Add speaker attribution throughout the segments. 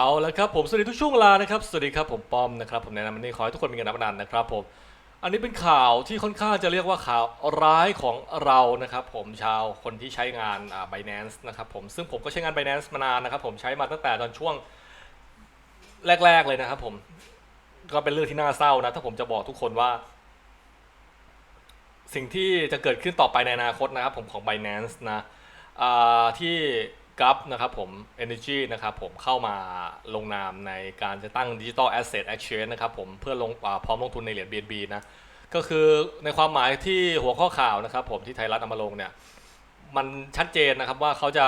Speaker 1: เอาละครับผมสวัสดีทุกช่วงเวลานะครับสวัสดีครับผมป้อมนะครับผมแนะนำวันนี้ขอให้ทุกคนมีเงินนับนันนะครับผมอันนี้เป็นข่าวที่ค่อนข้างจะเรียกว่าข่าวร้ายของเรานะครับผมชาวคนที่ใช้งานอ่า Binance นะครับผมซึ่งผมก็ใช้งาน Binance มานานนะครับผมใช้มาตั้งแต่ตอนช่วงแรก ๆเลยนะครับผมก็เป็นเรื่องที่น่าเศร้านะถ้าผมจะบอกทุกคนว่า สิ่งที่จะเกิดขึ้นต่อไปในอนาคตนะครับผมของ Binance นะอ่าที่ กัฟนะครับผม Energy นะครับผมเข้ามาลงนามในการจะตั้ง Digital Asset Exchange นะครับผมเพื่อลงอพร้อมลงทุนในเหรียญ BNB นะก็คือในความหมายที่หัวข้อข่าวนะครับผมที่ไทยรัฐเอามาลงเนี่ยมันชัดเจนนะครับว่าเขาจะ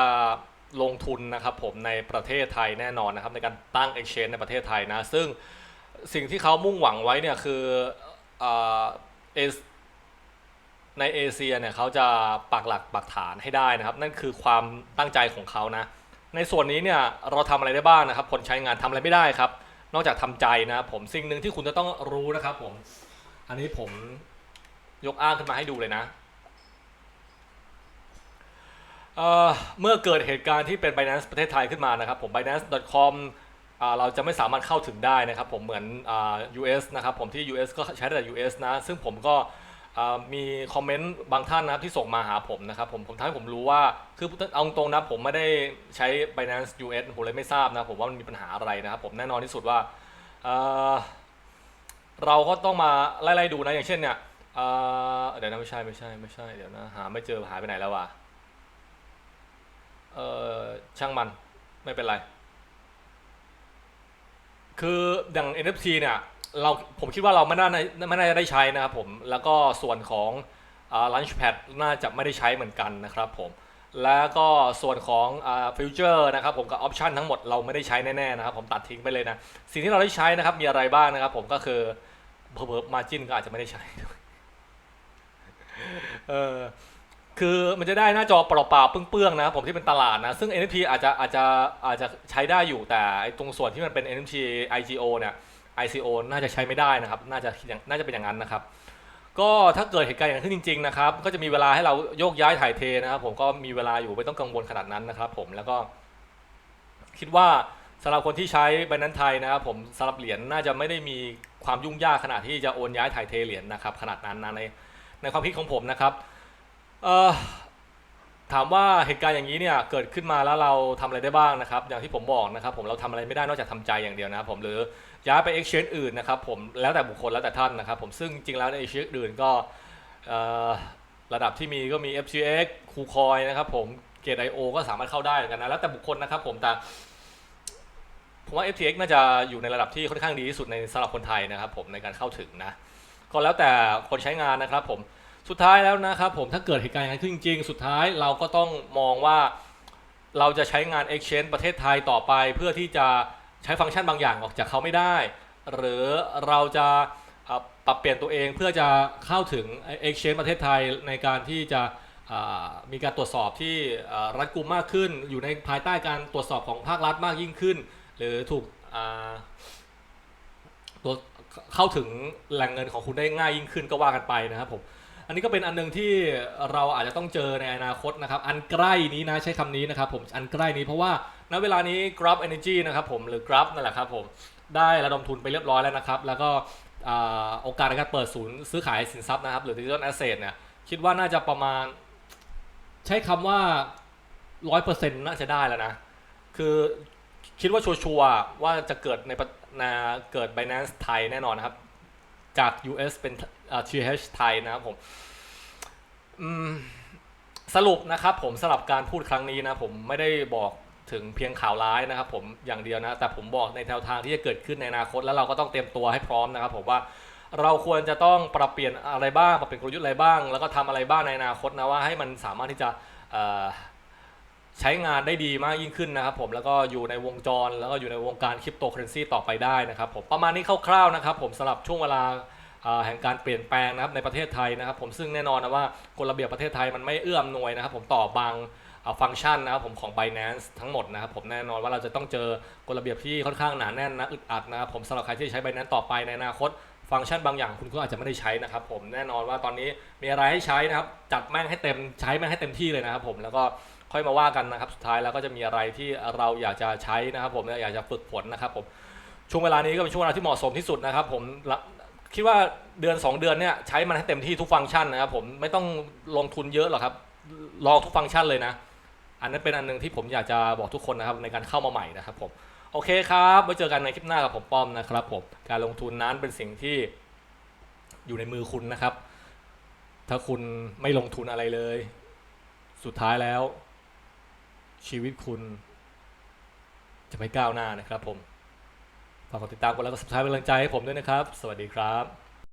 Speaker 1: ลงทุนนะครับผมในประเทศไทยแน่นอนนะครับในการตั้ง Exchange ในประเทศไทยนะซึ่งสิ่งที่เขามุ่งหวังไว้เนี่ยคือเอ ในเอเชียเนี่ยเขาจะปักหลักปักฐานให้ได้นะครับ นั่นคือความตั้งใจของเขานะ ในส่วนนี้เนี่ยเราทำอะไรได้บ้างนะครับ คนใช้งานทำอะไรไม่ได้ครับ นอกจากทำใจนะผมสิ่งหนึ่งที่คุณจะต้องรู้นะครับผม อันนี้ผมยกอ้างขึ้นมาให้ดูเลยนะเเมื่อเกิดเหตุการณ์ที่เป็น Binance ประเทศไทยขึ้นมานะครับผม binance.com อ่าเราจะไม่สามารถเข้าถึงได้นะครับผมเหมือนอ่า US นะครับผมที่ US ก็ใช้ได้แต่ US นะ ซึ่งผมก็ อ่ามีคอมเมนต์บางท่านนะครับที่ส่งมาหาผมนะครับผมผมทำให้ผมรู้ว่าคือเอาตรงนะผมไม่ได้ใช้ Binance US ผมเลยไม่ทราบนะผมว่ามันมีปัญหาอะไรนะครับผมแน่นอนที่สุดว่าเอ่อเราก็ต้องมาไล่ๆดูนะอย่างเช่นเนี่ยเอ่อเดี๋ยวนะไม่ใช่ไม่ใช่ไม่ใช่เดี๋ยวนะหาไม่เจอหายไปไหนแล้ววะเออช่างมันไม่เป็นไร คืออย่าง NFT เนี่ย เราผมคิดว่าเราไม่น่าไม่น่าจะได้ใช้นะครับผมแล้วก็ส่วนของอ่า Launchpad น่าจะไม่ได้ใช้เหมือนกันนะครับผมแล้วก็ส่วนของฟิวเจอร์นะครับผมกับออปชันทั้งหมดเราไม่ได้ใช้แน่ๆนะครับผมตัดทิ้งไปเลยนะ สิ่งที่เราได้ใช้นะครับมีอะไรบ้างนะครับผมก็คือเพิ่มมาจินก็อาจจะไม่ได้ใช้เออคือมันจะได้หน้าจอเปล่าๆเปื้องๆนะครับผมที่เป็นตลาดนะซึ่ง NFT อาจจะอาจจะอาจจะใช้ได้อยู่แต่ตรงส่วนที่มันเป็น NFT IGO เนี่ย ICO น่าจะใช้ไม่ได้นะครับ น่าจะน่าจะเป็นอย่างนั้นนะครับ ก็ถ้าเกิดเหตุการณ์อย่างนั้นขึ้นจริงๆนะครับ ก็จะมีเวลาให้เราโยกย้ายถ่ายเทนะครับ ผมก็มีเวลาอยู่ไม่ต้องกังวลขนาดนั้นนะครับ ผมแล้วก็ คิดว่าสำหรับคนที่ใช้ Binance ไทยนะครับผมสำหรับเหรียญน่าจะไม่ได้มีความยุ่งยากขนาดที่จะโอนย้ายถ่ายเทเหรียญนะครับ ขนาดนั้นนะในในความคิดของผมนะครับเอ่อ ถามว่าเหตุการณ์อย่างนี้เนี่ยเกิดขึ้นมาแล้วเราทำอะไรได้บ้างนะครับ อย่างที่ผมบอกนะครับ ผมเราทำอะไรไม่ได้นอกจากทำใจอย่างเดียวนะครับผมหรือย้ายไป exchange อื่นนะครับ ผมแล้วแต่บุคคลแล้วแต่ท่านนะครับ ผมซึ่งจริงแล้วใน exchange อื่นก็ระดับที่มีก็มี FTX KuCoin นะครับ ผม Gate.io ก็สามารถเข้าได้เหมือนกันนะแล้วแต่บุคคลนะครับ ผมแต่ผมว่า FTX น่าจะอยู่ในระดับที่ค่อนข้างดีที่สุดในสำหรับคนไทยนะครับ ผมในการเข้าถึงนะก็แล้วแต่คนใช้งานนะครับ ผม สุดท้ายแล้วนะครับผมถ้าเกิดเหตุการณ์อย่างนั้นขึ้นจริงๆสุดท้ายเราก็ต้องมองว่าเราจะใช้งาน exchange ประเทศไทยต่อไป เพื่อที่จะใช้ฟังก์ชันบางอย่างออกจากเขาไม่ได้ หรือเราจะปรับเปลี่ยนตัวเองเพื่อจะเข้าถึง Exchange ประเทศไทยในการที่จะมีการตรวจสอบที่รัดกุมมากขึ้น อยู่ในภายใต้การตรวจสอบของภาครัฐมากยิ่งขึ้น หรือถูกตัวเข้าถึงแหล่งเงินของคุณได้ง่ายยิ่งขึ้นก็ว่ากันไปนะครับผม อันนี้ก็เป็นอันหนึงที่เราอาจจะต้องเจอในอนาคตนะครับ อันใกล้นี้นะใช้คำนี้นะครับผม อันใกล้นี้เพราะว่าณเวลานี้ Grab Energy นะครับผมหรือ Grab นั่นแหละครับผมได้ระดมทุนไปเรียบร้อยแล้วนะครับ แล้วก็โอกาสในการเปิดศูนย์ซื้อขายสินทรัพย์นะครับ หรือ Digital Asset เนี่ยคิดว่าน่าจะประมาณ ใช้คำว่า 100%น่าจะได้แล้วนะ คือคิดว่าชัวร์ว่าจะเกิดในประนาเกิด Binance ไทยแน่นอนนะครับ จาก US เป็น TH ไทยนะครับผมสรุปนะครับผมสำหรับการพูดครั้งนี้นะผมไม่ได้บอกถึงเพียงข่าวร้ายนะครับผมอย่างเดียวนะ แต่ผมบอกในแนวทางที่จะเกิดขึ้นในอนาคต แล้วเราก็ต้องเตรียมตัวให้พร้อมนะครับผมว่าเราควรจะต้องปรับเปลี่ยนอะไรบ้างปรับเปลี่ยนกลยุทธ์อะไรบ้าง แล้วก็ทำอะไรบ้างในอนาคตนะว่าให้มันสามารถที่จะ ใช้งานได้ดีมากยิ่งขึ้นนะครับผมแล้วก็อยู่ในวงจรแล้วก็อยู่ในวงการคริปโตเคอเรนซีต่อไปได้นะครับผมประมาณนี้คร่าวๆนะครับผมสำหรับช่วงเวลาแห่งการเปลี่ยนแปลงนะครับในประเทศไทยนะครับ ผมซึ่งแน่นอนนะว่ากฎระเบียบประเทศไทยมันไม่เอื้อมหน่วยนะครับ ผมต่อบางฟังก์ชันนะครับผมของ Binance ทั้งหมดนะครับผมแน่นอนว่าเราจะต้องเจอกฎระเบียบที่ค่อนข้างหนาแน่นนะอึดอัดนะครับผมสำหรับใครที่ใช้ Binance ต่อไปในอนาคตฟังก์ชันบางอย่างคุณก็อาจจะไม่ได้ใช้นะครับผมแน่นอนว่าตอนนี้มีอะไรให้ใช้นะครับจัดแม่งให้เต็มใช้แม่งให้เต็มที่เลยนะครับผมแล้วก็ ค่อยมาว่ากันนะครับ สุดท้ายแล้วก็จะมีอะไรที่เราอยากจะใช้นะครับผมอยากจะฝึกฝนนะครับผมช่วงเวลานี้ก็เป็นช่วงเวลาที่เหมาะสมที่สุดนะครับ ผมคิดว่าเดือน 2 เดือนเนี่ยใช้มันให้เต็มที่ทุกฟังก์ชันนะครับผมไม่ต้องลงทุนเยอะหรอกครับลองทุกฟังก์ชันเลยนะ อันนั้นเป็นอันหนึงที่ผมอยากจะบอกทุกคนนะครับในการเข้ามาใหม่นะครับผมโอเคครับไว้เจอกันในคลิปหน้ากับผมป้อมนะครับผมการลงทุนนั้นเป็นสิ่งที่อยู่ในมือคุณนะครับ ถ้าคุณไม่ลงทุนอะไรเลย สุดท้ายแล้ว ชีวิตคุณจะไม่ก้าวหน้านะครับผม ฝากกดติดตามกดไลค์กด subscribe เป็นกำลังใจให้ผมด้วยนะครับ สวัสดีครับ